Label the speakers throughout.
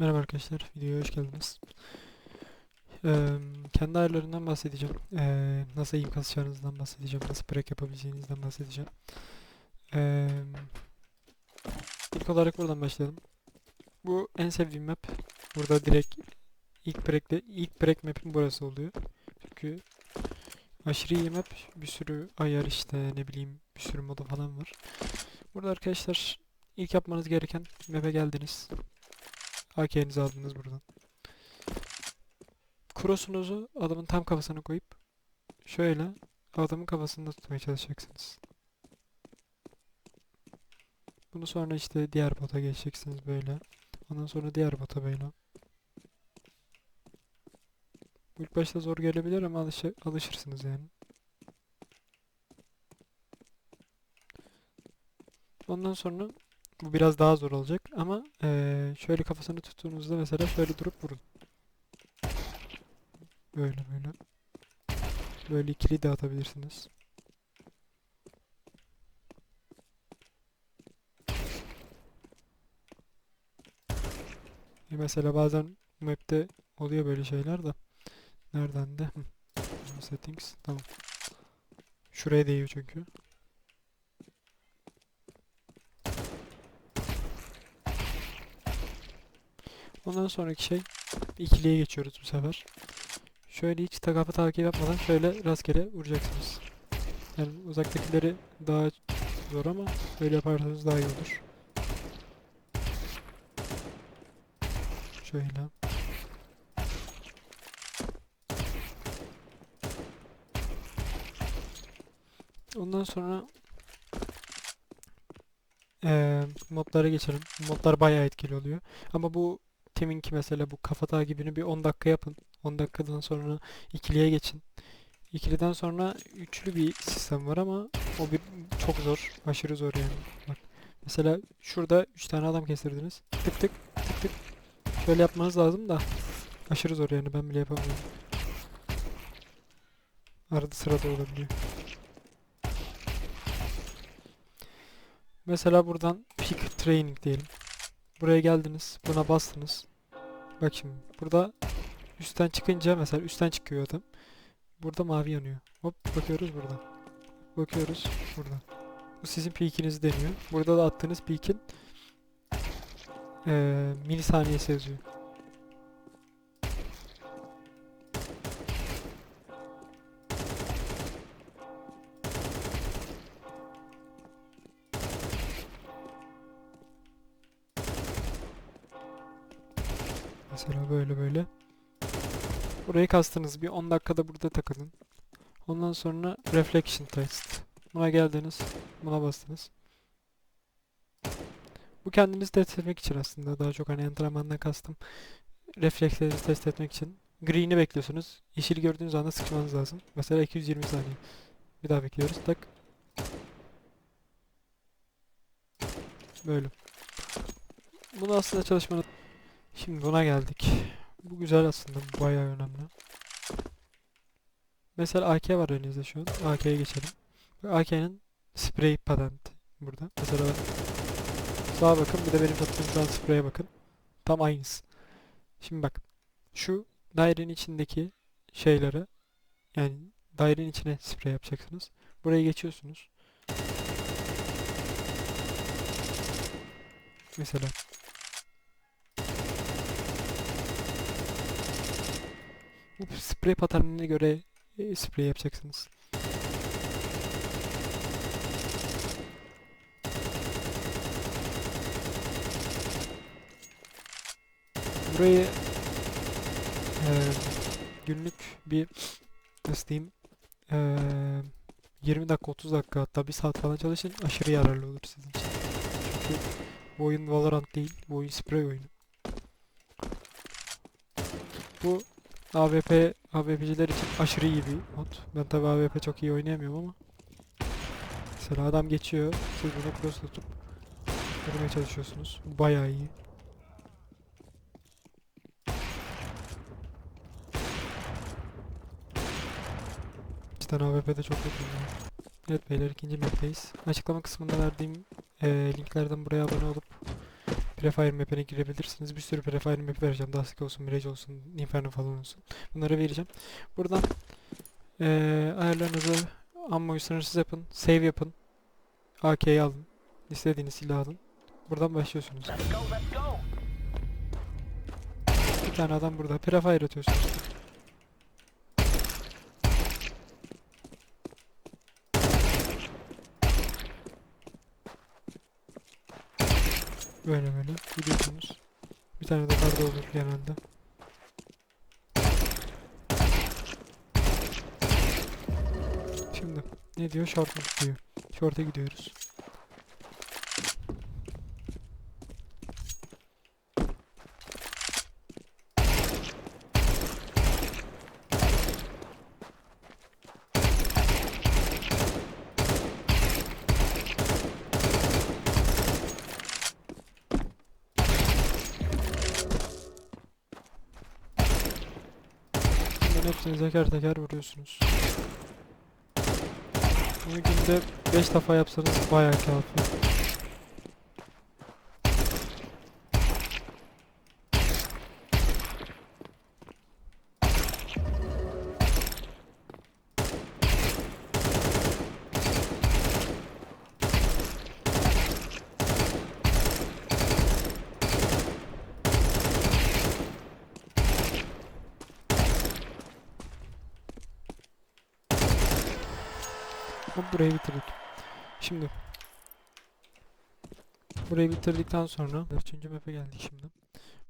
Speaker 1: Merhaba arkadaşlar, videoya hoş geldiniz. Eee, kendi ayarlarından bahsedeceğim. Eee, nasıl aim kasacağınızdan bahsedeceğim. Nasıl break yapabileceğinizden bahsedeceğim. Eee, ilk olarak buradan başlayalım. Bu en sevdiğim map. Burada direkt ilk break'te ilk break map'im burası oluyor. Çünkü aşırı iyi map. Bir sürü ayar işte ne bileyim bir sürü modu falan var. Burada arkadaşlar ilk yapmanız gereken map'e geldiniz. AK'nizi aldınız buradan. Cross'unuzu adamın tam kafasına koyup şöyle adamın kafasında tutmaya çalışacaksınız. Bunu sonra işte diğer bota geçeceksiniz böyle. Ondan sonra diğer bota böyle. İlk başta zor gelebilir ama alışa- alışırsınız yani. Ondan sonra bu biraz daha zor olacak ama eee, şöyle kafasını tuttuğunuzda mesela şöyle durup vurun. Böyle böyle. Böyle ikili de atabilirsiniz. E Mesela bazen map'te oluyor böyle şeyler de. Nereden de? Settings. Tamam. Şuraya değiyor çünkü. Ondan sonraki şey ikiliye geçiyoruz bu sefer. Şöyle hiç takafı takip yapmadan şöyle rastgele vuracaksınız. Yani uzaktakileri daha zor ama böyle yaparsanız daha iyi olur. Şöyle. Ondan sonra eee modlara geçelim. Modlar bayağı etkili oluyor. Ama bu teminki mesela bu kafa takibini bir 10 dakika yapın. 10 dakikadan sonra ikiliye geçin. İkiliden sonra üçlü bir sistem var ama o bir çok zor. Aşırı zor yani. Bak. Mesela şurada 3 tane adam kestirdiniz. Tık tık tık tık. Şöyle yapmanız lazım da aşırı zor yani ben bile yapamıyorum. Arada sırada olabiliyor. Mesela buradan pick training diyelim. Buraya geldiniz. Buna bastınız. Bak şimdi burada üstten çıkınca mesela üstten çıkıyor adam. Burada mavi yanıyor. Hop bakıyoruz burada. Bakıyoruz burada. Bu sizin peak'inizi deniyor. Burada da attığınız peak'in eee milisaniyesi yazıyor. Mesela böyle böyle. Burayı kastınız bir 10 dakikada burada takılın. Ondan sonra reflection test. Buna geldiniz. Buna bastınız. Bu kendinizi test etmek için aslında daha çok hani antrenmandan kastım. Reflekslerinizi test etmek için. Green'i bekliyorsunuz. Yeşil gördüğünüz anda sıkmanız lazım. Mesela 220 saniye. Bir daha bekliyoruz. Tak. Böyle. Bunu aslında çalışmanız... Şimdi buna geldik. Bu güzel aslında. Bu bayağı önemli. Mesela AK var elinizde şu an. AK'ye geçelim. AK'nin spray patent burada. Mesela sağa bakın bir de benim yaptığım şu an spreye bakın. Tam aynısı. Şimdi bak. Şu dairenin içindeki şeyleri yani dairenin içine sprey yapacaksınız. Buraya geçiyorsunuz. Mesela bu sprey paternine göre e, sprey yapacaksınız. Burayı eee, günlük bir nasıl diyeyim eee, 20 dakika 30 dakika hatta 1 saat falan çalışın aşırı yararlı olur sizin için. Çünkü bu oyun Valorant değil bu oyun sprey oyunu. Bu AWP, AWP'ciler için aşırı iyi bir mod. Ben tabi AWP çok iyi oynayamıyorum ama. Mesela adam geçiyor, siz bunu cross tutup vurmaya çalışıyorsunuz. Bayağı iyi. Cidden AWP'de çok kötü. Evet beyler ikinci map'teyiz. Açıklama kısmında verdiğim eee, linklerden buraya abone olup Prefire map'ine girebilirsiniz. Bir sürü Prefire map vereceğim. Dusty olsun, Mirage olsun, Inferno falan olsun. Bunları vereceğim. Buradan eee ayarlarınızı ammoyu sınırsız yapın. Save yapın. AK'yi alın. İstediğiniz silahı alın. Buradan başlıyorsunuz. Bir tane adam burada. Prefire atıyorsunuz. Böyle böyle gidiyorsunuz. Bir tane de karda olur genelde. Şimdi ne diyor? Short diyor. Short'a gidiyoruz. Hepsini teker teker vuruyorsunuz. Bunu günde 5 defa yapsanız bayağı kafi. Hop burayı bitirdik. Şimdi burayı bitirdikten sonra üçüncü map'e geldik şimdi.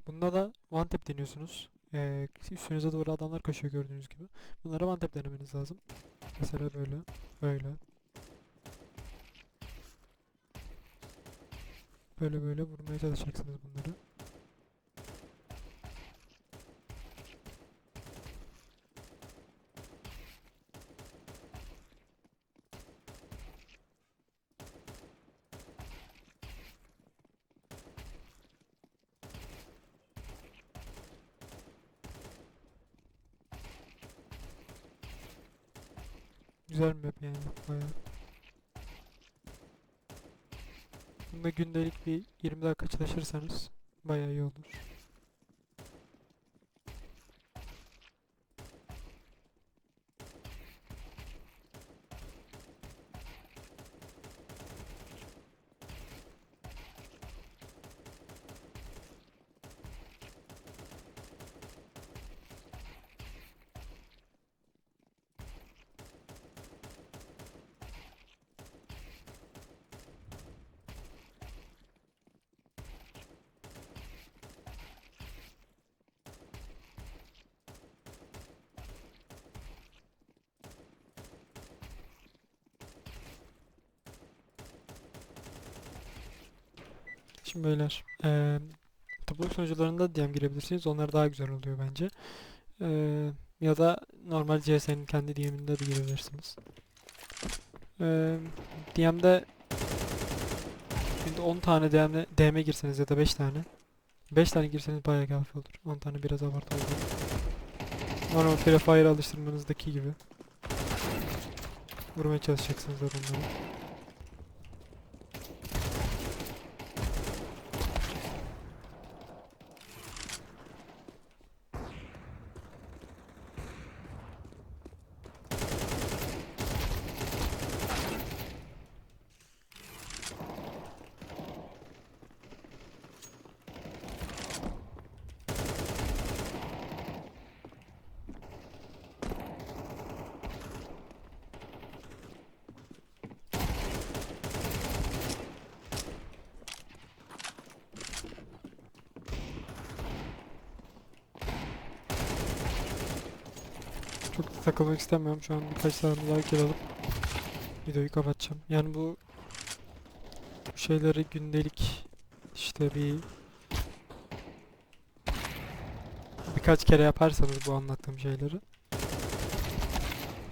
Speaker 1: Bunda da one tap deniyorsunuz. Ee, üstünüze doğru adamlar koşuyor gördüğünüz gibi. Bunlara one tap denemeniz lazım. Mesela böyle, böyle. Böyle böyle vurmaya çalışacaksınız bunları. Güzel map yani bayağı. Bunda gündelik bir 20 dakika çalışırsanız bayağı iyi olur. Şimdi beyler, eee topluluk sunucularında DM girebilirsiniz. Onlar daha güzel oluyor bence. Eee, ya da normal CS'nin kendi DM'inde de girebilirsiniz. Eee DM'de şimdi 10 tane DM, DM girseniz ya da 5 tane 5 tane girseniz bayağı kafi olur. 10 tane biraz abartı. Normal Free Fire alıştırmanızdaki gibi. Vurmaya çalışacaksınız adamları. Çok da takılmak istemiyorum. Şu an birkaç tane daha kill alıp videoyu kapatacağım. Yani bu şeyleri gündelik işte bir birkaç kere yaparsanız bu anlattığım şeyleri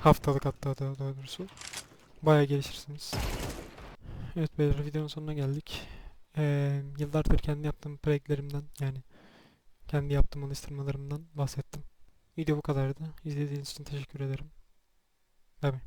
Speaker 1: haftalık hatta daha doğrusu bayağı gelişirsiniz. Evet beyler videonun sonuna geldik. Ee, yıllardır kendi yaptığım projektlerimden yani kendi yaptığım alıştırmalarımdan bahsettim. Video bu kadardı. İzlediğiniz için teşekkür ederim. Bay bay.